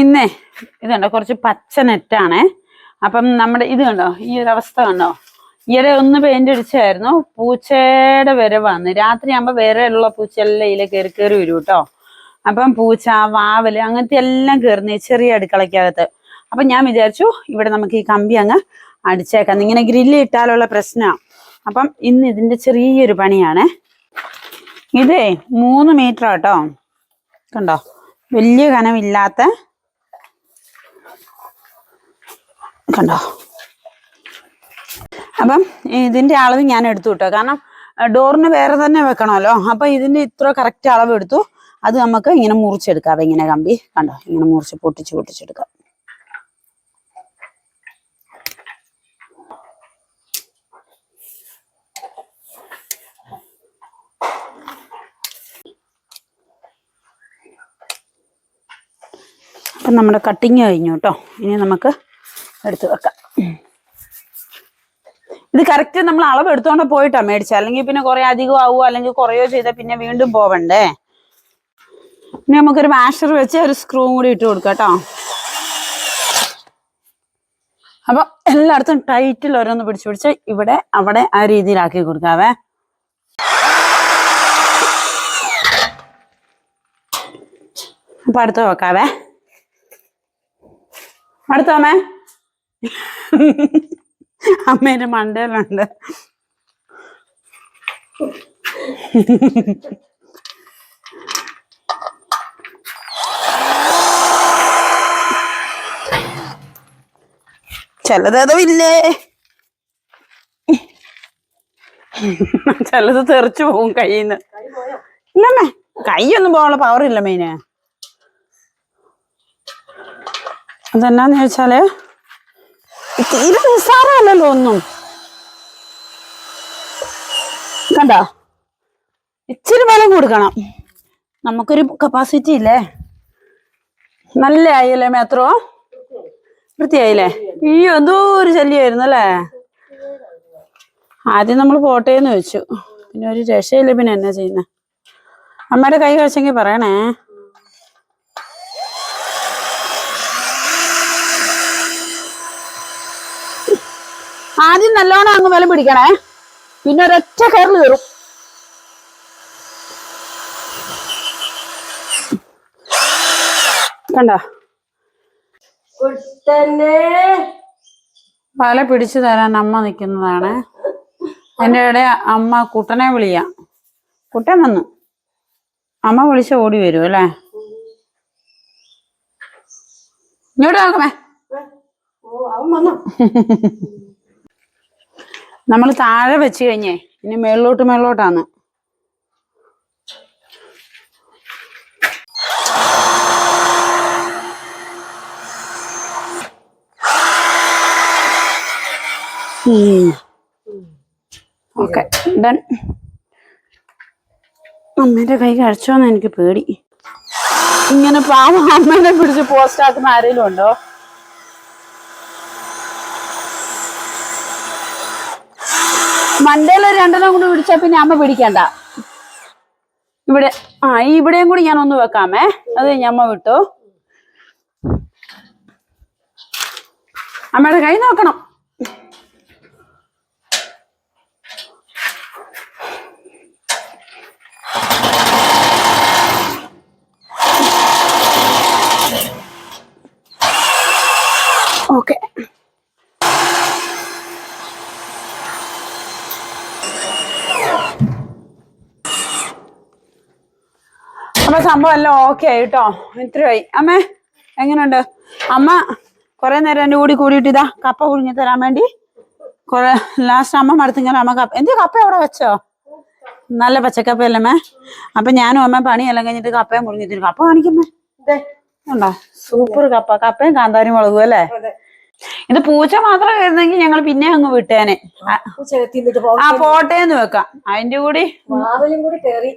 ഇന്നേ ഇത് കണ്ടോ കുറച്ച് പച്ച നെറ്റാണേ. അപ്പം നമ്മുടെ ഇത് കണ്ടോ ഈ ഒരു അവസ്ഥ കണ്ടോ? ഈയിടെ ഒന്ന് പെയിന്റ് അടിച്ചായിരുന്നു പൂച്ചയുടെ വരവാന്ന് രാത്രി ആകുമ്പോ വേറെ ഉള്ള പൂച്ചയെല്ലാം ഇതിലെ കയറി കയറി വരും കേട്ടോ. അപ്പം പൂച്ച വാവൽ അങ്ങനത്തെ എല്ലാം കയറുന്നേ ചെറിയ അടുക്കളയ്ക്കകത്ത്. അപ്പം ഞാൻ വിചാരിച്ചു ഇവിടെ നമുക്ക് ഈ കമ്പി അങ്ങ് അടിച്ചേക്കാം. ഇങ്ങനെ ഗ്രില്ല് ഇട്ടാലുള്ള പ്രശ്നമാണ് അപ്പം ഇന്ന് ഇതിന്റെ ചെറിയൊരു പണിയാണ്. ഇതേ മൂന്ന് മീറ്റർ കേട്ടോ. കണ്ടോ വലിയ കനമില്ലാത്ത കണ്ടോ? അപ്പം ഇതിന്റെ അളവ് ഞാൻ എടുത്തു കിട്ടോ. കാരണം ഡോറിന് വേറെ തന്നെ വെക്കണമല്ലോ. അപ്പൊ ഇതിന്റെ ഇത്ര കറക്റ്റ് അളവ് എടുത്തു. അത് നമുക്ക് ഇങ്ങനെ മുറിച്ചെടുക്കാം. ഇങ്ങനെ കമ്പി കണ്ടോ? ഇങ്ങനെ മുറിച്ച് പൊട്ടിച്ച് പൊട്ടിച്ചെടുക്കാം അപ്പം നമ്മുടെ കട്ടിങ് കഴിഞ്ഞു കേട്ടോ. ഇനി നമുക്ക് എടുത്ത് വെക്കാം. ഇത് കറക്റ്റ് നമ്മൾ അളവ് എടുത്തോണ്ട് പോയിട്ടാ മേടിച്ചത് അല്ലെങ്കിൽ പിന്നെ കുറെ അധികം ആവുമോ അല്ലെങ്കിൽ കുറയോ ചെയ്താൽ പിന്നെ വീണ്ടും പോവണ്ടേ? പിന്നെ നമുക്കൊരു വാഷർ വെച്ച് ഒരു സ്ക്രൂ കൂടി ഇട്ട് കൊടുക്കാം കേട്ടോ അപ്പൊ എല്ലായിടത്തും ടൈറ്റിൽ ഓരോന്ന് പിടിച്ചു പിടിച്ച് ഇവിടെ അവിടെ ആ രീതിയിലാക്കി കൊടുക്കാവേ. അപ്പൊ അടുത്ത് വെക്കാവേ. അടുത്ത അമ്മേ. അമ്മേന്റെ മണ്ടയിലുണ്ട് ചിലതേതവില്ലേ ചിലത് തെറിച്ചു പോകും കയ്യിന്ന്. ഇല്ലമ്മേ കൈയൊന്നും പോകാനുള്ള പവർ ഇല്ല മെയിന് അതെന്നാന്ന് ചോദിച്ചാൽ തീരെ നിസ്സാരമല്ലല്ലോ ഒന്നും. കണ്ടോ? ഇച്ചിരി ബലം കൊടുക്കണം നമുക്കൊരു കപ്പാസിറ്റി ഇല്ലേ? നല്ല ആയില്ലേ മേത്രോ? വൃത്തിയായില്ലേ? അയ്യോ എന്തോ ഒരു ശല്യമായിരുന്നു അല്ലേ? ആദ്യം നമ്മൾ പോട്ടേന്ന് വെച്ചു. പിന്നെ ഒരു രക്ഷയില്ല പിന്നെ എന്നാ ചെയ്യുന്നത് അമ്മയുടെ കൈ കഴിച്ചെങ്കിൽ പറയണേ ആദ്യം നല്ലോണം അങ്ങ് വില പിടിക്കണേ. പിന്നെ ഒരൊറ്റ കയറിൽ കയറും. കണ്ടോ? വല പിടിച്ചു തരാൻ അമ്മ നിൽക്കുന്നതാണ്. എന്റെ ഇടെ അമ്മ കുട്ടനെ വിളിയാ കുട്ടൻ വന്നു. അമ്മ വിളിച്ച ഓടി വരും അല്ലേ? ഇങ്ങോട്ട് നോക്കമേ അവൻ വന്നു? നമ്മൾ താഴെ വെച്ച് കഴിഞ്ഞേ ഇനി മേളിലോട്ട് മേളിലോട്ടാണ്. Okay done. അമ്മേന്റെ കൈ കഴിച്ചോന്ന് എനിക്ക് പേടി. ഇങ്ങനെ പാവം അമ്മേനെ പിടിച്ച് പോസ്റ്റാക്കുന്ന ആരെങ്കിലും ഉണ്ടോ? മണ്ടയിൽ രണ്ടെണ്ണം കൂടി പിടിച്ചാ പിന്നെ അമ്മ പിടിക്കണ്ട. ഇവിടെ ആ ഇവിടെയും കൂടി ഞാൻ ഒന്ന് വെക്കാമേ. അത് ഞമ്മ വിട്ടു. അമ്മയുടെ കൈ നോക്കണം ഓക്കെ അപ്പൊ സംഭവം എല്ലാം ഓക്കെ ആയി കേട്ടോ ഇത്രയായി. അമ്മേ എങ്ങനെയുണ്ട് അമ്മ കുറെ നേരം എന്റെ കൂടി കൂടിയിട്ട് ഇതാ കപ്പ പുഴുങ്ങി തരാൻ വേണ്ടി കുറെ ലാസ്റ്റ് അമ്മ മടുത്തിങ്ങനെ അമ്മ കപ്പ എന്ത് കപ്പ എവിടെ വെച്ചോ? നല്ല പച്ചക്കപ്പയല്ലേ അമ്മേ? അപ്പൊ ഞാനും അമ്മ പണിയെല്ലാം കഴിഞ്ഞിട്ട് കപ്പയും തരും കപ്പ കാണിക്കമ്മേ ഉണ്ടോ? സൂപ്പർ കപ്പ. കപ്പയും കാന്താരി മുളകു അല്ലേ. ഇത് പൂച്ച മാത്രം വരുന്നെങ്കിൽ ഞങ്ങൾ പിന്നെ അങ്ങ് വിട്ടേനെ. ആ, പോട്ടേന്ന് വെക്കാം. അതിന്റെ കൂടി കൂടി കേറി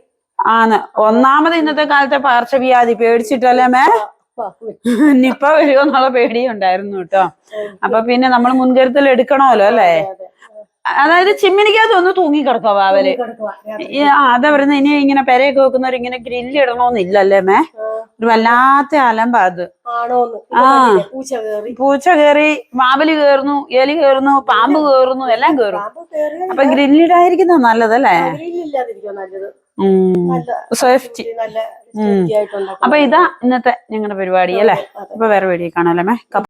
ആണ്. ഒന്നാമത് ഇന്നത്തെ കാലത്തെ പകർച്ചവ്യാധി പേടിച്ചിട്ടല്ലേ മേ? നിപ്പ വരുമോ എന്നുള്ള പേടിയുണ്ടായിരുന്നു കേട്ടോ. അപ്പൊ പിന്നെ നമ്മൾ മുൻകരുതൽ എടുക്കണമല്ലോ അല്ലേ? അതായത് ചിമ്മിനിക്കകത്ത് ഒന്ന് തൂങ്ങി കിടക്കുക വാവൽ. അതാ പറയുന്നത് ഇനി ഇങ്ങനെ പെരയൊക്കെ വെക്കുന്നവർ ഇങ്ങനെ ഗ്രില്ല് ഇടണമെന്നില്ലല്ലേ മേ? ഒരു വല്ലാത്ത അലമ്പ അത്. ആ. പൂച്ച കേറി. മാവൽ കേറുന്നു എലി കേറുന്നു പാമ്പ് കേറുന്നു എല്ലാം കേറും. അപ്പൊ ഗ്രില്ലിടായിരിക്കുന്ന നല്ലതല്ലേ സേഫ്റ്റി. അപ്പൊ ഇതാ ഇന്നത്തെ ഞങ്ങളുടെ പരിപാടി അല്ലേ. അപ്പൊ വേറെ വീഡിയോ കാണാല്ലേ മേ